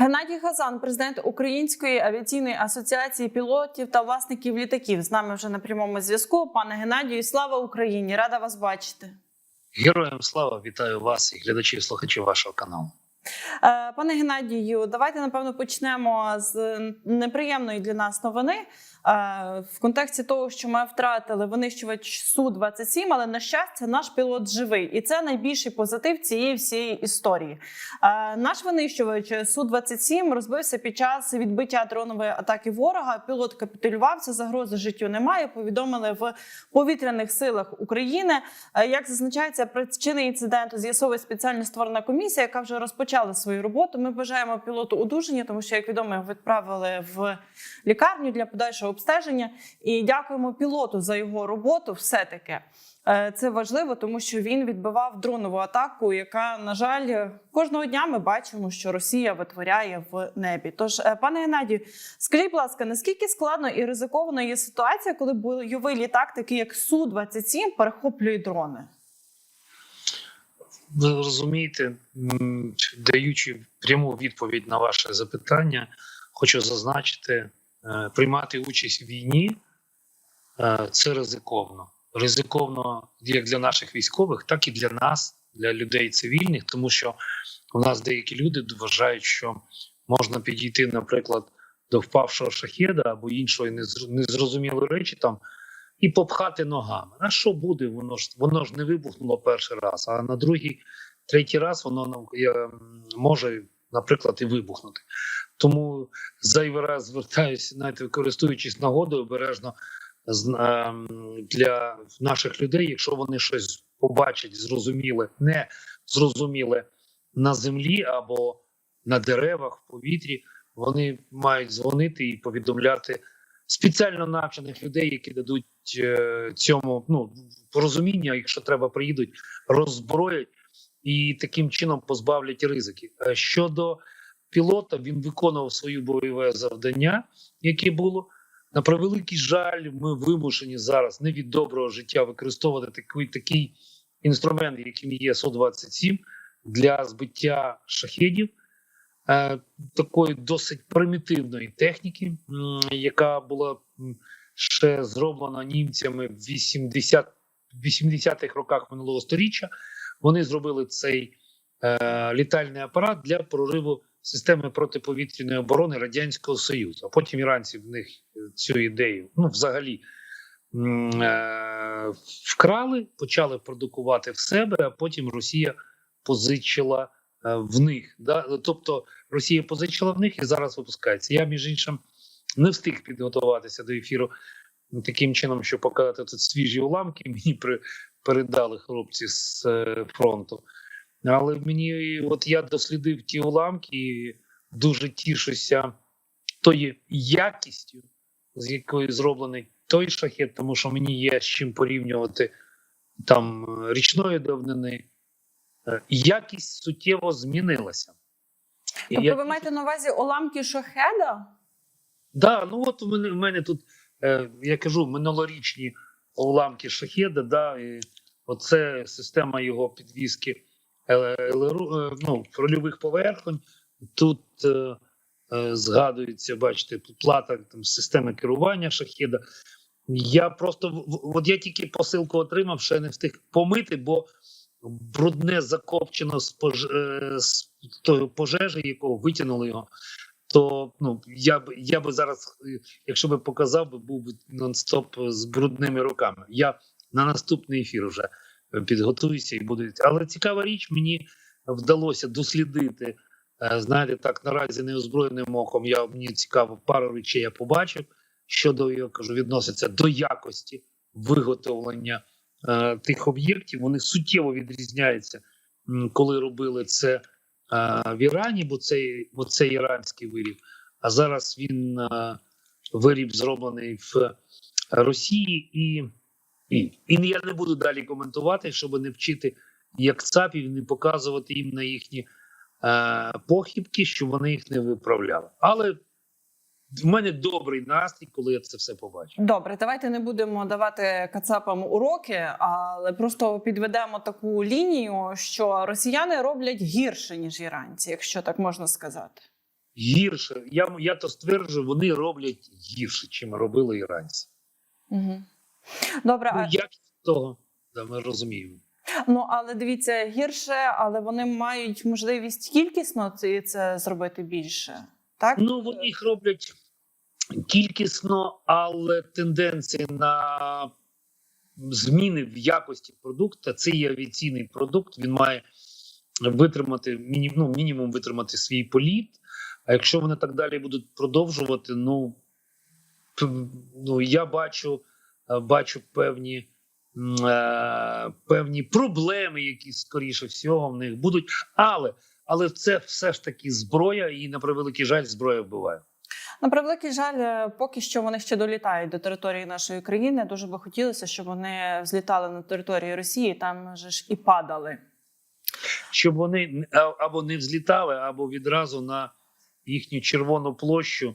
Геннадій Газан, президент Української авіаційної асоціації пілотів та власників літаків, з нами вже на прямому зв'язку. Пане Геннадію, слава Україні! Рада вас бачити. Героям слава вітаю вас і глядачів, слухачів вашого каналу. Е, Пане Геннадію, давайте напевно почнемо з неприємної для нас новини. В контексті того, що ми втратили винищувач су 27 але на щастя, наш пілот живий, і це найбільший позитив цієї всієї історії. Наш винищувач су 27 розбився під час відбиття дронової атаки ворога. Пілот капітулювався, загрози життю немає. Повідомили в повітряних силах України. Як зазначається, причини інциденту з'ясовує спеціально створена комісія, яка вже розпочала свою роботу. Ми бажаємо пілоту одужання, тому що, як відомо, його відправили в лікарню для подальшого обстеження. І дякуємо пілоту за його роботу. Все таки це важливо, тому що він відбивав дронову атаку, яка на жаль кожного дня ми бачимо, що Росія витворяє в небі. Тож, е, пане Геннадію, скажіть, будь ласка, наскільки складно і ризиковано є ситуація, коли бойовий літак, такий як су 27 перехоплює дрони? Ви розумієте, даючи пряму відповідь на ваше запитання, хочу зазначити, е, приймати участь в війні е, це ризиковно. Ризиковно як для наших військових, так і для нас, для людей цивільних, тому що у нас деякі люди вважають, що можна підійти, наприклад, до впавшого шахеда або іншої незрозумілої речі там і попхати ногами. А що буде? Воно ж воно ж не вибухнуло перший раз, а на другий, третій раз воно може, наприклад, і вибухнути. Тому зайвий раз звертаюся, знаєте, користуючись нагодою обережно ем, для наших людей, якщо вони щось побачать, зрозуміле, не зрозуміле на землі або на деревах в повітрі, вони мають дзвонити і повідомляти спеціально навчених людей, які дадуть е, цьому ну порозуміння, якщо треба, приїдуть, роззброять і таким чином позбавлять ризики. Е, Щодо пілота, він виконував своє бойове завдання, яке було. На превеликий жаль, ми вимушені зараз не від доброго життя використовувати такий такий інструмент, яким є Су-27 для збиття шахедів. Е, такої досить примітивної техніки, яка була ще зроблена німцями в 80 80-х роках минулого століття. Вони зробили цей е, літальний апарат для прориву системи протиповітряної оборони Радянського Союзу. А потім іранці в них е, цю ідею, ну взагалі. Е, вкрали, почали продукувати в себе, а потім Росія позичила е, в них. Да? Тобто Росія позичила в них і зараз випускається. Я, між іншим, не встиг підготуватися до ефіру таким чином, щоб показати тут свіжі уламки. Мені при, передали хлопці з е, фронту. Але мені, от я дослідив ті уламки і дуже тішуся тою якістю, з якою зроблений той шахет, тому що мені є з чим порівнювати там е, річної давнини. Е, Якість суттєво змінилася. Тобто, я- ви маєте на увазі уламки шахеда? Да, ну от у мене, у мене тут, е, я кажу, минулорічні уламки шахеда, да, і оце система його підвіски е, е, ну, рольових поверхонь. Тут е, згадується, бачите, плата там, системи керування шахеда. Я просто от я тільки посилку отримав, ще не встиг помити, бо брудне закопчено з, пож, з пожежі, якого витягнули його то ну я б я би зараз, е, якщо би показав, би був би нон-стоп з брудними руками. Я на наступний ефір вже е, підготуюся і буду. Але цікава річ, мені вдалося дослідити. е, Знаєте, так наразі неозброєним оком. Я мені цікаво, пару речей я побачив. Щодо я кажу, відноситься до якості виготовлення е, тих об'єктів. Вони суттєво відрізняються, коли робили це е, в Ірані, бо це, бо це іранський виріб. А зараз він е, виріб зроблений в Росії, і, і, і я не буду далі коментувати, щоб не вчити як ЦАПів, не показувати їм на їхні е, похибки, щоб вони їх не виправляли. Але в мене добрий настрій, коли я це все побачу. Добре, давайте не будемо давати кацапам уроки, але просто підведемо таку лінію, що росіяни роблять гірше ніж іранці, якщо так можна сказати. гірше. Я, я то стверджую, вони роблять гірше, чим робили іранці. Угу. Добре, Ну, а, якість того, да, ми розуміємо. ну але дивіться гірше, але вони мають можливість кількісно це, це зробити більше. Так? Ну, вони їх роблять кількісно, але тенденції на зміни в якості продукту це є авіаційний продукт. Він має витримати міні, ну, мінімум витримати свій політ. А якщо вони так далі будуть продовжувати, ну, ну я бачу, е, бачу певні. е, Певні проблеми, які скоріше всього в них будуть, але але це все ж таки зброя, і на превеликий жаль, зброя вбиває. На превеликий жаль, е, поки що вони ще долітають до території нашої країни. Дуже би хотілося, щоб вони взлітали на території Росії, там же ж і падали. Щоб вони або не взлітали, або відразу на їхню червону площу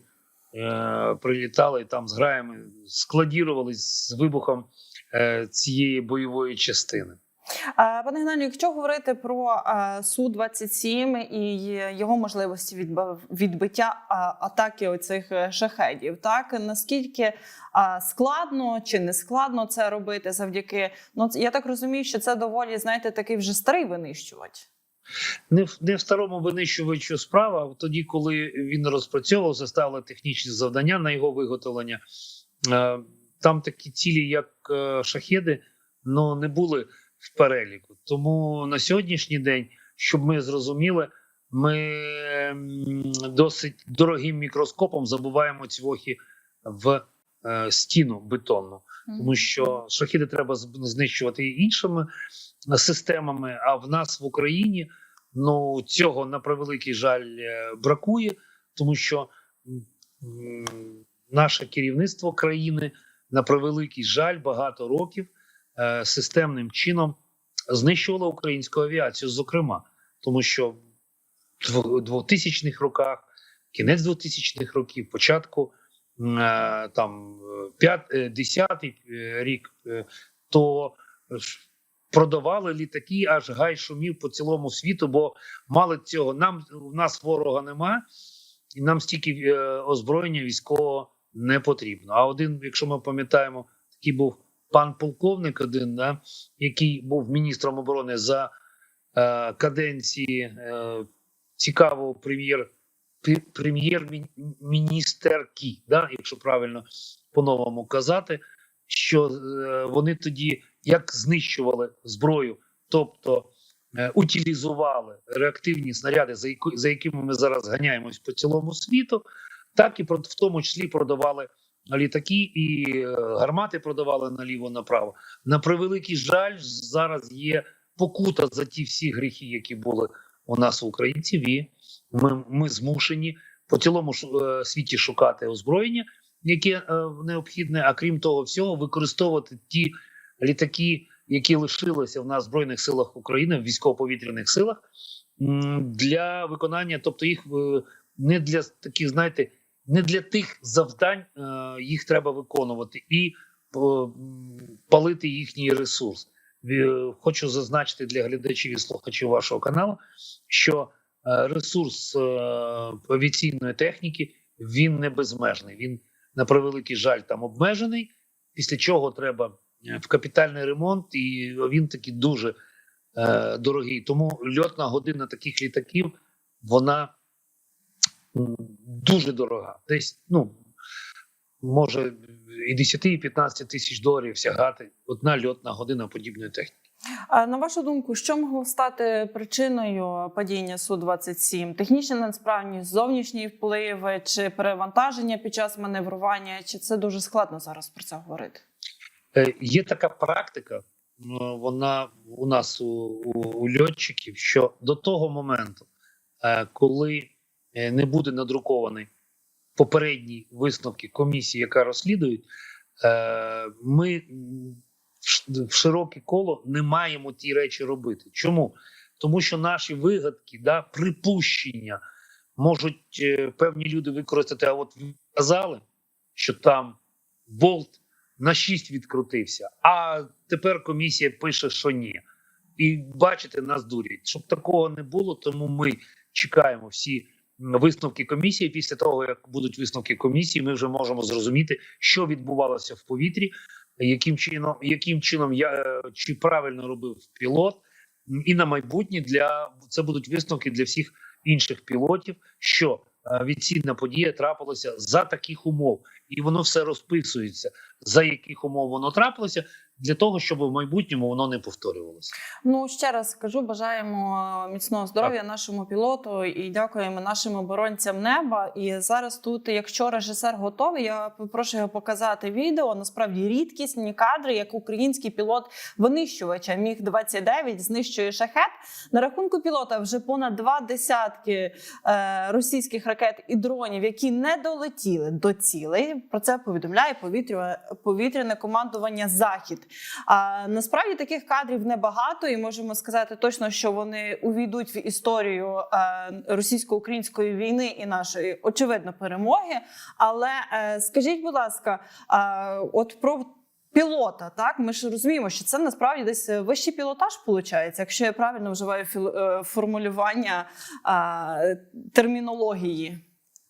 е, прилітали і там з граями складірувались з вибухом е, цієї бойової частини. Пане Геннадію, якщо говорити про су 27 і його можливості відбиття атаки оцих е, шахедів, так наскільки складно чи не складно це робити завдяки? Ну я так розумію, що це доволі знаєте такий вже старий винищувач. Не в не в старому винищувачу справа, тоді, коли він розпрацьовувався, ставили технічні завдання на його виготовлення. Е, Там такі цілі, як е, шахеди, ну не були в переліку. Тому на сьогоднішній день, щоб ми зрозуміли, ми досить дорогим мікроскопом забуваємо цвохи в е, стіну бетонну тому що шахіди треба знищувати і іншими системами. А в нас в Україні ну цього на превеликий жаль е, бракує, тому що наше керівництво країни на превеликий жаль багато років системним чином знищувало українську авіацію, зокрема, тому що в 2000-х роках, кінець 2000-х років, початку е, там 5, 10 рік, е, то продавали літаки, аж гай шумів по цілому світу, бо мали цього. Нам у нас ворога нема, і нам стільки е, озброєння військового не потрібно. А один, якщо ми пам'ятаємо, такий був пан полковник, один, да, який був міністром оборони за е, каденції е, цікавого прем'єр прем'єр-міністерки, да, якщо правильно по-новому казати, що е, вони тоді як знищували зброю, тобто е, утилізували реактивні снаряди, за, яку, за якими ми зараз ганяємось по цілому світу, так і в тому числі продавали літаки і е, гармати продавали наліво направо. На превеликий жаль, зараз є покута за ті всі гріхи, які були у нас у українців, і ми, ми змушені по цілому е, світі шукати озброєння, яке е, необхідне, а крім того всього, використовувати ті літаки, які лишилися в нас в збройних силах України, в військово-повітряних силах, для виконання, тобто їх не для таких, знаєте, не для тих завдань е, їх треба виконувати і е, палити їхній ресурс. Хочу зазначити для глядачів і слухачів вашого каналу, що е, ресурс е, авіаційної техніки він не безмежний. Він на превеликий жаль там обмежений. Після чого треба е, в капітальний ремонт, і він такий дуже е, дорогий. Тому льотна година таких літаків вона дуже дорога. Десь ну може і 10, і 15 тисяч доларів сягати одна льотна година подібної техніки. А на вашу думку, що могло стати причиною падіння су 27 Технічна несправність, зовнішні впливи чи перевантаження під час маневрування? Чи це дуже складно зараз про це говорити? Е, Є така практика, вона у нас у, у, у льотчиків, що до того моменту, е, коли не буде надрукований попередні висновки комісії, яка розслідує, е, ми в широке коло не маємо ті речі робити. Чому? Тому що наші вигадки, да, припущення можуть е, певні люди використати. А от казали, що там болт на 6 відкрутився, а тепер комісія пише, що ні. І бачите, нас дурять. Щоб такого не було, тому ми чекаємо всі висновки комісії. Після того як будуть висновки комісії, ми вже можемо зрозуміти, що відбувалося в повітрі, яким чином, яким чином я е, чи правильно робив пілот, і на майбутнє для це будуть висновки для всіх інших пілотів, що е, відцінна подія трапилася за таких умов, і воно все розписується, за яких умов воно трапилося, для того, щоб в майбутньому воно не повторювалося. Ну ще раз скажу, бажаємо міцного здоров'я нашому пілоту і дякуємо нашим оборонцям неба. І зараз тут, якщо режисер готовий, я попрошу його показати відео. Насправді рідкісні кадри, як український пілот винищувача міг 29 знищує шахет. На рахунку пілота вже понад два десятки е, російських ракет і дронів, які не долетіли до цілей. Про це повідомляє повітря, повітряне командування Захід. А насправді таких кадрів небагато, і можемо сказати точно, що вони увійдуть в історію е, російсько-української війни і нашої очевидно перемоги. Але е, скажіть, будь ласка, е, от про. Пілота, так ми ж розуміємо, що це насправді десь вищий пілотаж виходить, якщо я правильно вживаю формулювання термінології.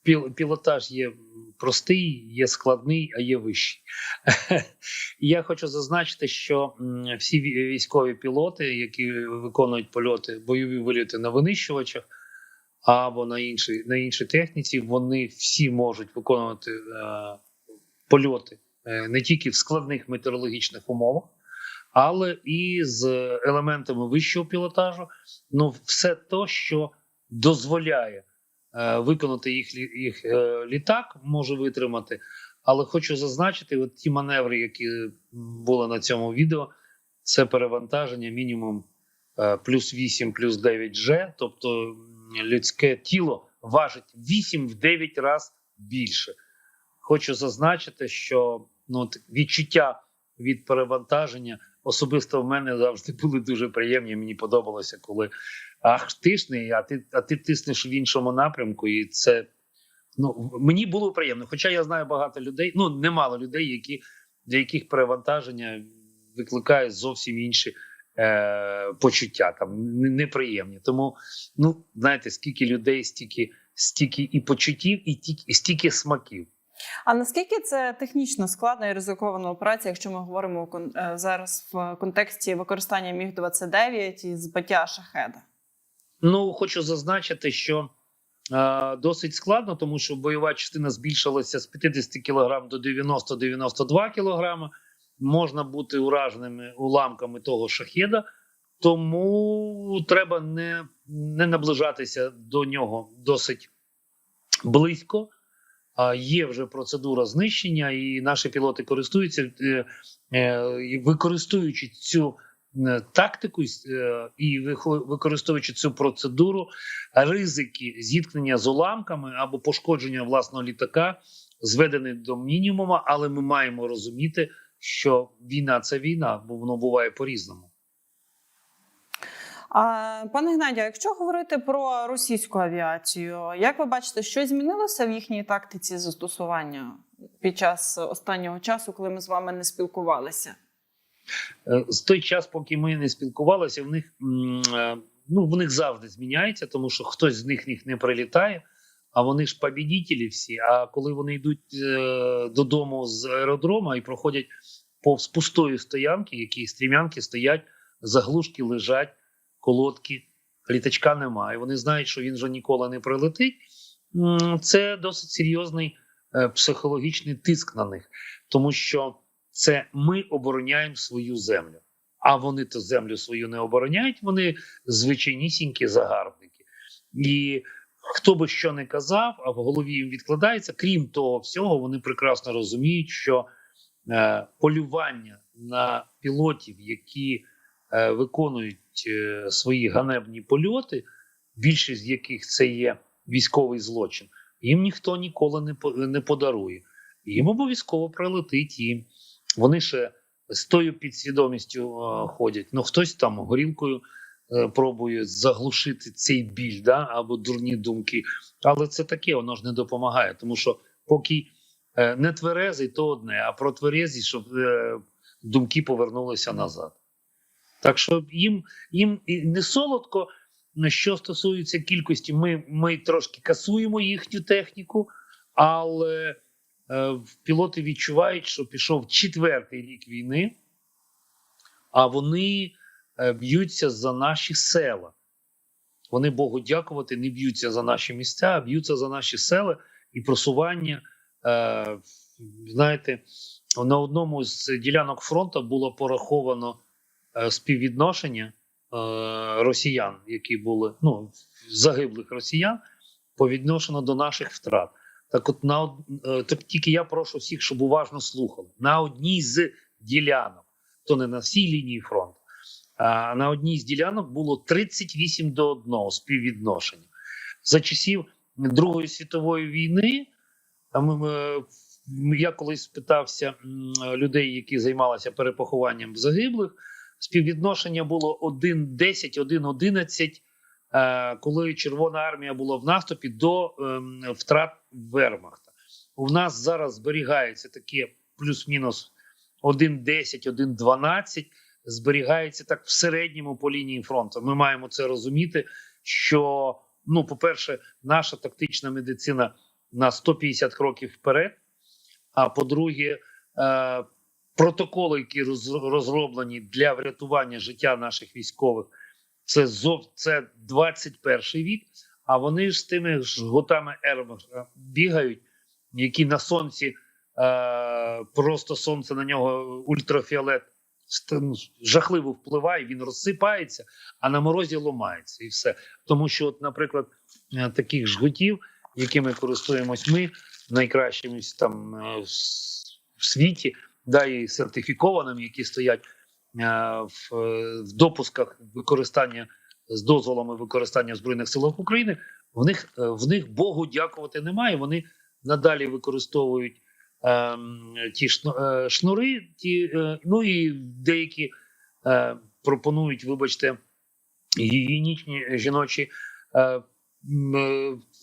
Піл, пілотаж є простий, є складний, а є вищий. Я хочу зазначити, що всі військові пілоти, які виконують польоти, бойові виліти на винищувачах або на іншій, на іншій техніці, вони всі можуть виконувати е, польоти е, не тільки в складних метеорологічних умовах, але і з елементами вищого пілотажу. Ну, все то, що дозволяє виконати їх, їх е, літак, може витримати. Але хочу зазначити, от ті маневри, які були на цьому відео, це перевантаження мінімум е, плюс 8, плюс 9 G, тобто людське тіло важить 8-9 разів більше. Хочу зазначити, що ну, от відчуття від перевантаження особисто в мене завжди були дуже приємні. Мені подобалося, коли ах, тисни, а ти, а ти тиснеш в іншому напрямку, і це ну мені було приємно. Хоча я знаю багато людей, ну немало людей, які для яких перевантаження викликає зовсім інші е, почуття, там неприємні. Тому, ну знаєте, скільки людей, стільки, стільки і почуттів, і ті- і стільки смаків. А наскільки це технічно складна і ризикована операція, якщо ми говоримо е, зараз в контексті використання міг 29 і збиття шахеда? Ну хочу зазначити, що е, досить складно, тому що бойова частина збільшилася з 50 кг до 90-92 кг. Можна бути ураженими уламками того шахеда, тому треба не, не наближатися до нього досить близько. А є вже процедура знищення, і наші пілоти користуються е, е, використовуючи цю тактику е, і використовуючи цю процедуру, ризики зіткнення з уламками або пошкодження власного літака зведені до мінімуму, але ми маємо розуміти, що війна це війна, бо воно буває по-різному. А пане Геннадію, якщо говорити про російську авіацію, як ви бачите, що змінилося в їхній тактиці застосування під час останнього часу, коли ми з вами не спілкувалися? Е, з той час, поки ми не спілкувалися, в них е, ну в них завжди зміняється, тому що хтось з них, них не прилітає. А вони ж побідітелі всі. А коли вони йдуть е, додому з аеродрома і проходять повз пустої стоянки, які стрімянки стоять, заглушки лежать, колодки, літачка немає. Вони знають, що він вже ніколи не прилетить. Це досить серйозний психологічний тиск на них, тому що це ми обороняємо свою землю. А вони то землю свою не обороняють, вони звичайнісінькі загарбники. І хто би що не казав, а в голові їм відкладається. Крім того всього, вони прекрасно розуміють, що е, полювання на пілотів, які е, виконують е, свої ганебні польоти, більшість з яких це є військовий злочин, їм ніхто ніколи не, не подарує. Їм обов'язково прилетить їм. Вони ще з тою підсвідомістю е, ходять. Ну хтось там горілкою е, пробує заглушити цей біль, да, або дурні думки. Але це таке, воно ж не допомагає, тому що поки е, не тверезий, то одне, а про тверезі, щоб думки повернулися назад. Так що їм, їм не солодко, що стосується кількості, ми, ми трошки касуємо їхню техніку, але пілоти відчувають, що пішов четвертий рік війни, а вони е, б'ються за наші села. Вони Богу дякувати, не б'ються за наші місця, а б'ються за наші села і просування. Е, знаєте, на одному з ділянок фронту було пораховано е, співвідношення е, росіян, які були ну, загиблих росіян, по відношенню до наших втрат. Так, от на е, так тільки я прошу всіх, щоб уважно слухали. На одній з ділянок, то не на всій лінії фронту, а на одній з ділянок було 38 до 1 співвідношення. За часів Другої світової війни я колись спитався людей, які займалися перепохованням загиблих. Співвідношення було 1-10, 1-11, е, коли Червона армія була в наступі до ем, втрат Вермахта. У нас зараз зберігається таке плюс-мінус 1-10, 1-12, зберігається так в середньому по лінії фронту. Ми маємо це розуміти, що, ну, по-перше, наша тактична медицина на 150 кроків вперед. А по-друге, е, протоколи, які роз- розроблені для врятування життя наших військових, це зов це 21 вік. А вони ж з тими ж готами Ермах бігають, які на сонці е, просто сонце на нього ультрафіолет жахливо впливає, він розсипається, а на морозі ломається і все. Тому що, от, наприклад, е, таких жгутів, якими користуємось ми, найкращими там е, в світі, да, і сертифікованими, які стоять е, в, е, в допусках використання з дозволами використання збройних силах України. В них е, в них Богу дякувати немає. Вони надалі використовують ем, ті е, шнури, ті, е, ну і деякі е, пропонують, вибачте, гігієнічні жіночі. Е, е,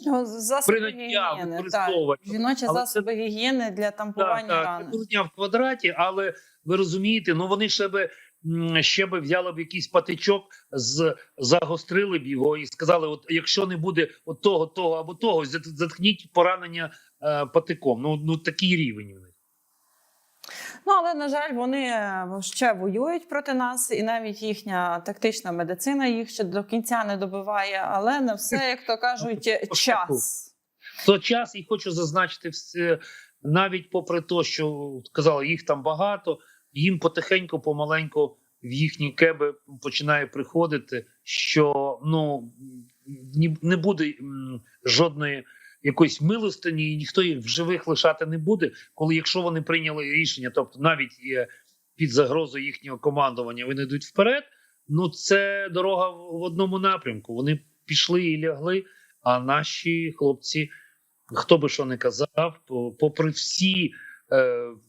Ну, Засоби Приняття використовувати. Жіночі Але засоби гігієни для тампування так, рани. так, дня в квадраті, але ви розумієте, ну вони ще би ще би взяли б якийсь патичок, з загострили б його і сказали: от якщо не буде от того, того або того, зат- заткніть поранення е, патиком. Ну ну такий рівень у них. Ну але на жаль, вони е, ще воюють проти нас, і навіть їхня тактична медицина їх ще до кінця не добиває. Але на все, як то кажуть, час. То час і хочу зазначити все, навіть попри те, що казали, їх там багато, їм потихеньку, помаленьку в їхні кеби починає приходити, що ну ні- не буде жодної якоїсь милостині, і ніхто їх в живих лишати не буде, коли якщо вони прийняли рішення, тобто навіть під загрозою їхнього командування, вони йдуть вперед. Ну це дорога в одному напрямку. Вони пішли і лягли. А наші хлопці, хто би що не казав, по- попри всі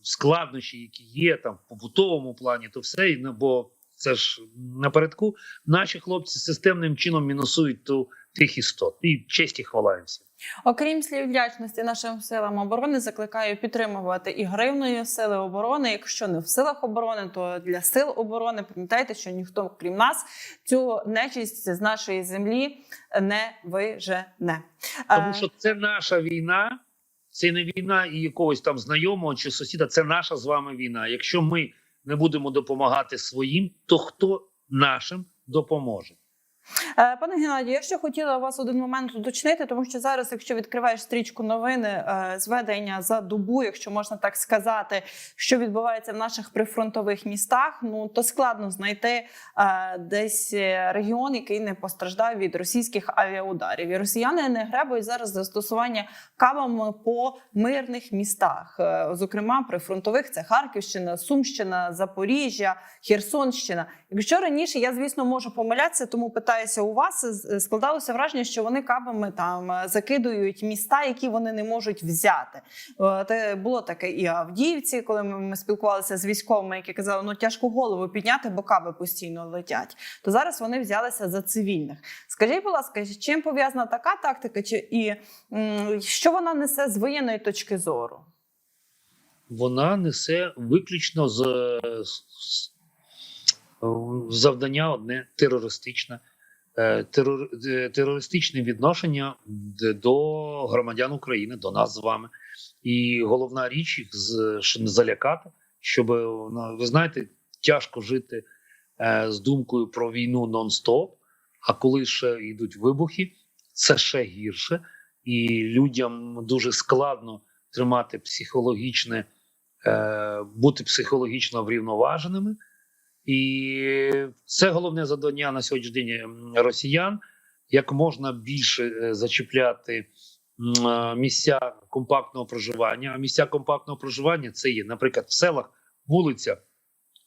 складнощі, які є там в побутовому плані, то все і, бо це ж напередку, наші хлопці системним чином мінусують ту тих істот. І честь і хвала їм всім. Окрім слів вдячності нашим силам оборони, закликаю підтримувати і гривною сили оборони. Якщо не в силах оборони, то для сил оборони пам'ятайте, що ніхто крім нас цю нечисть з нашої землі не вижене. Тому Е, що це наша війна, це не війна і якогось там знайомого чи сусіда. Це наша з вами війна. Якщо ми не будемо допомагати своїм, то хто нашим допоможе? Е, Пане Геннадію, я ще хотіла вас один момент уточнити, тому що зараз, якщо відкриваєш стрічку новини е, зведення за добу, якщо можна так сказати, що відбувається в наших прифронтових містах, ну то складно знайти е, десь регіон, який не постраждав від російських авіаударів. І росіяни не гребують зараз застосування кабами по мирних містах, зокрема прифронтових це Харківщина, Сумщина, Запоріжжя, Херсонщина. Якщо раніше я, звісно, можу помилятися, тому питаюся у вас. Складалося враження, що вони кабами там е, закидують міста, які вони не можуть взяти. Е, Те було таке і Авдіївці, коли ми, спілкувалися з військовими, які казали, ну тяжко голову підняти, бо каби постійно летять. То зараз вони взялися за цивільних. Скажіть, будь ласка, чим пов'язана така тактика, чи і що вона несе з воєнної точки зору? Вона несе виключно з- завдання одне терористичне. Е, е, терористичне відношення до громадян України, до нас з вами. І головна річ їх залякати, щоб ну, ви знаєте, тяжко жити е, з думкою про війну нон-стоп. А коли ще йдуть вибухи, це ще гірше, і людям дуже складно тримати психологічне, е, бути психологічно врівноваженими. І це головне завдання на сьогоднішній день росіян як можна більше е, зачіпляти е, місця компактного проживання. А місця компактного проживання це є, наприклад, в селах вулиця,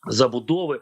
забудови,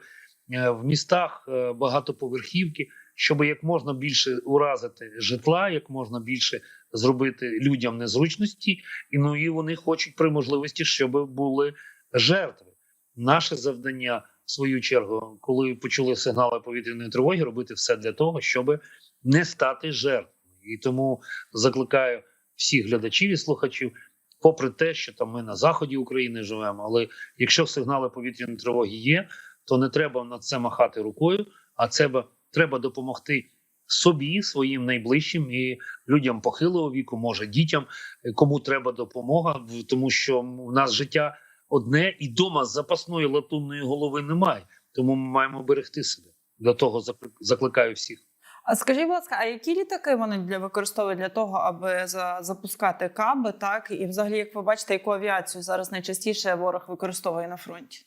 е, в містах багатоповерхівки, щоб як можна більше уразити житла, як можна більше зробити людям незручності, і ну і вони хочуть при можливості, щоб були жертви. Наше завдання, в свою чергу, коли почули сигнали повітряної тривоги, робити все для того, щоб не стати жертвою. І тому закликаю всіх глядачів і слухачів, попри те, що там ми на заході України живемо, але якщо сигнали повітряної тривоги є, то не треба на це махати рукою, а це треба допомогти собі, своїм найближчим і людям похилого віку, може дітям, кому треба допомога, тому що в нас життя одне, і дома запасної латунної голови немає. Тому ми маємо берегти себе. До того закликаю всіх. А скажіть, будь ласка, а які літаки вони для використовують для того, аби за, запускати каби, так і взагалі, як ви бачите, яку авіацію зараз найчастіше ворог використовує на фронті?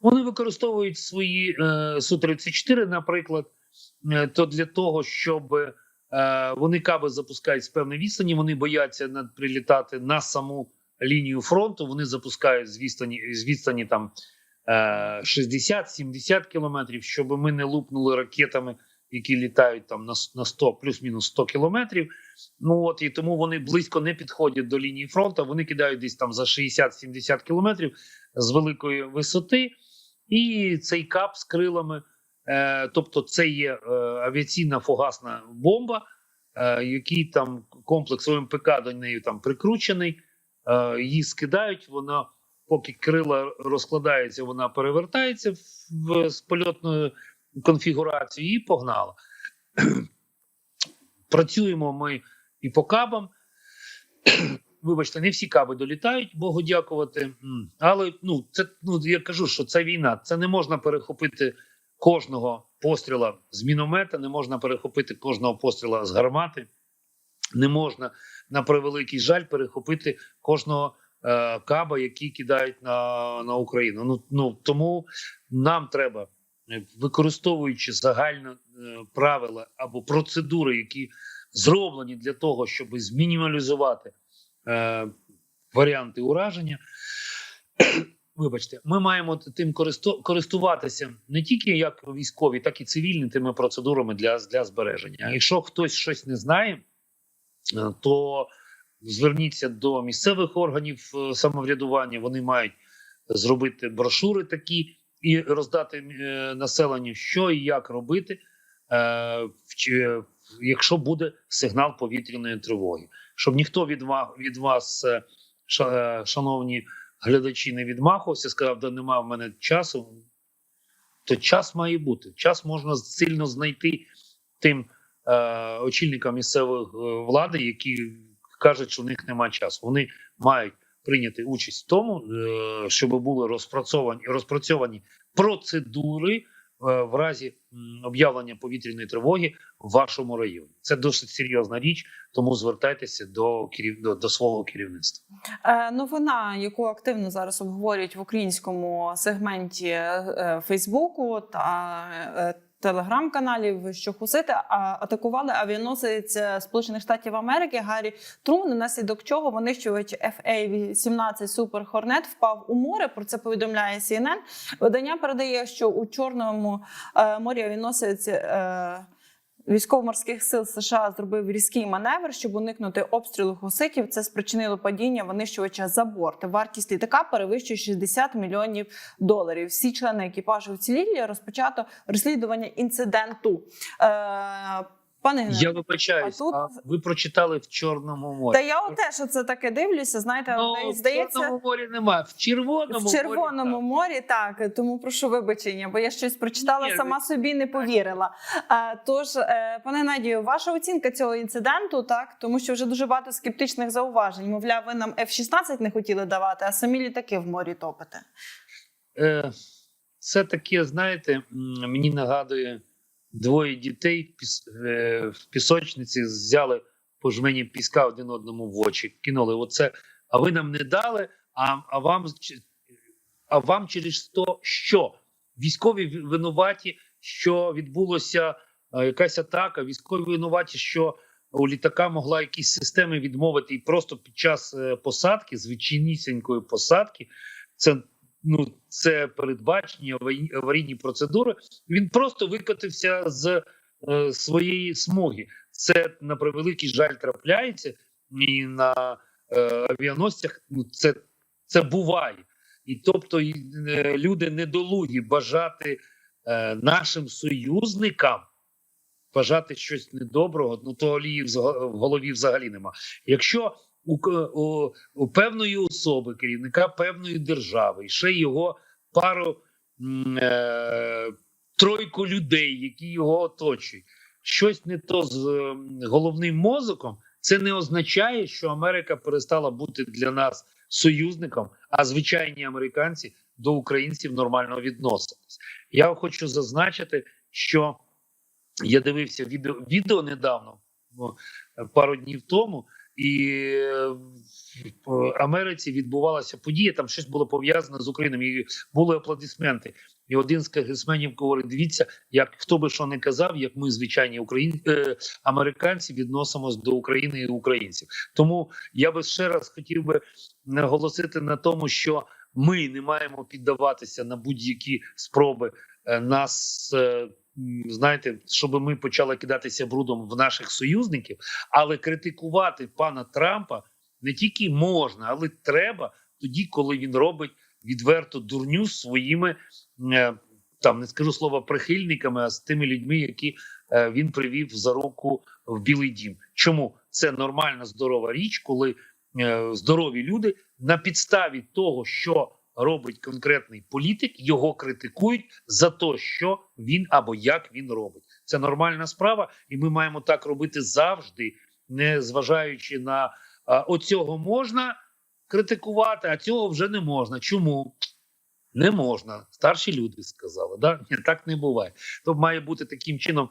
Вони використовують свої е, Су-34, наприклад, е, то для того, щоб е, вони каби запускають з певної відстані, вони бояться над- прилітати на саму лінію фронту. Вони запускають з відстані, з відстані там е, 60-70 кілометрів, щоб ми не лупнули ракетами, які літають там на, с- 100, плюс-мінус 100 кілометрів. Ну от і тому вони близько не підходять до лінії фронту. Вони кидають десь там за 60-70 кілометрів з великої висоти. І цей кап з крилами, е, тобто це є е, авіаційна фугасна бомба, е, який там комплекс ОМПК до неї там прикручений, е, її скидають. Вона, поки крила розкладаються, вона перевертається в, в з польотною конфігурацією і погнала. Працюємо ми і по кабам. Вибачте, не всі каби долітають, Богу дякувати. Але ну це ну я кажу, що це війна. Це не можна перехопити кожного постріла з міномета, не можна перехопити кожного постріла з гармати, не можна на превеликий жаль перехопити кожного е, каба, який кидають на, на Україну. Ну ну тому нам треба, е, використовуючи загальні е, правила або процедури, які зроблені для того, щоб змінімалізувати е, варіанти ураження. Вибачте, ми маємо тим користу- користуватися не тільки як військові, так і цивільні тими процедурами для, для збереження. Якщо хтось щось не знає, то зверніться до місцевих органів е, самоврядування. Вони мають зробити брошури такі і роздати е, населенню, що і як робити, е, якщо буде сигнал повітряної тривоги, щоб ніхто від вас, е, е, шановні глядачі, не відмахувався, сказав, да немає в мене часу. То час має бути. Час можна сильно знайти тим е, очільникам місцевої е, влади, які кажуть, що в них немає часу. Вони мають прийняти участь в тому, е, щоб були розпрацьовані розпрацьовані процедури в разі об'явлення повітряної тривоги в вашому районі. Це досить серйозна річ, тому звертайтеся до керів до, до свого керівництва. Е, Новина, яку активно зараз обговорюють в українському сегменті е, Фейсбуку та е, телеграм-каналів, що хусити атакували авіаносець е, Сполучених Штатів Америки Гаррі Трун, наслідок чого винищувач FA-18 Super Hornet впав у море. Про це повідомляє CNN. Видання передає, що у Чорному е, морі авіаносець. Військово-морських сил США зробив різкий маневр, щоб уникнути обстрілу хуситів. Це спричинило падіння винищувача за борт. Вартість літака перевищує 60 мільйонів доларів. Всі члени екіпажу вцілілі розпочато розслідування інциденту. Е, Пане Геннадію, Я вибачаюсь, А тут- а ви прочитали в Чорному морі. Та я теж оце таке дивлюся. Знаєте, Ну, от, в Чорному морі немає. В Червоному в Червоному морі. морі так. Тому прошу вибачення, бо я щось прочитала, Ні, сама собі не повірила. А, тож, е, пане Надію, ваша оцінка цього інциденту, так тому що вже дуже багато скептичних зауважень. Мовляв, ви нам F-16 не хотіли давати, а самі літаки в морі топите. Е, Це таке, знаєте, мені нагадує двоє дітей е, в пісочниці взяли по жмені піска один одному в очі, кинули оце, а ви нам не дали, а, а вам а вам через то що? Військові винуваті, що відбулося е, якась атака, військові винуваті, що у літака могла якісь системи відмовити, і просто під час е, посадки, звичайнісінької посадки, це ну це передбачені аварійні- аварійні процедури. Він просто викотився з е, своєї смуги. Це на превеликий жаль трапляється, і на е, авіаносцях ну, це, це буває. І тобто і, е, люди недолугі бажати е, нашим союзникам. Бажати щось недоброго, ну то олії в голові взагалі нема. Якщо у, у, у певної особи, керівника певної держави, і ще його пару е, тройку людей, які його оточують, щось не то з е, головним мозоком, це не означає, що Америка перестала бути для нас союзником, а звичайні американці до українців нормально відноситись. Я хочу зазначити, що я дивився відео, відео недавно, ну, пару днів тому, і в Америці відбувалася подія. Там щось було пов'язане з Україною. І були аплодисменти. І один з конгресменів говорить: дивіться, як хто би що не казав, як ми, звичайні україн... е, американці, відносимось до України і українців. Тому я би ще раз хотів би наголосити на тому, що ми не маємо піддаватися на будь-які спроби е, нас. е, Знаєте, щоб ми почали кидатися брудом в наших союзників, але критикувати пана Трампа не тільки можна, але треба тоді, коли він робить відверто дурню своїми е, там не скажу слова прихильниками, а з тими людьми, які е, він привів за руку в Білий Дім. Чому це нормальна здорова річ, коли е, здорові люди на підставі того, що робить конкретний політик, його критикують за те, що він або як він робить. Це нормальна справа, і ми маємо так робити завжди, не зважаючи на оцього можна критикувати, а цього вже не можна. Чому? Не можна. Старші люди сказали. Да? Ні, так не буває. То має бути таким чином: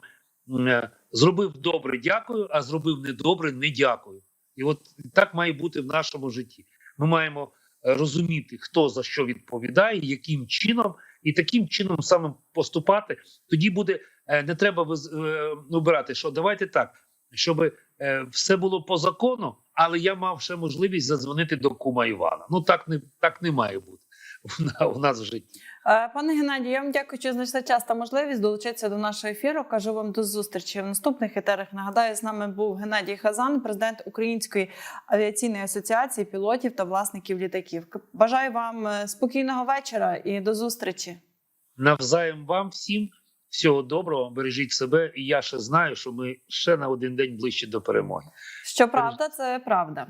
е, зробив добре, дякую, а зробив недобре, не дякую. І от так має бути в нашому житті. Ми маємо розуміти, хто за що відповідає, яким чином, і таким чином самим поступати. Тоді буде е, не треба виз- е, обирати, що давайте так, щоб е, все було по закону, але я мав ще можливість задзвонити до кума Івана. Ну так не так не має бути в нас в житті. Е, Пане Геннадію, я вам дякую, що знайшли час та можливість долучитися до нашого ефіру. Кажу вам до зустрічі в наступних етерах. Нагадаю, з нами був Геннадій Хазан, президент Української авіаційної асоціації пілотів та власників літаків. Бажаю вам е, спокійного вечора і до зустрічі. Навзаєм вам всім всього доброго, бережіть себе, і я ще знаю, що ми ще на один день ближче до перемоги. Щоправда, це правда.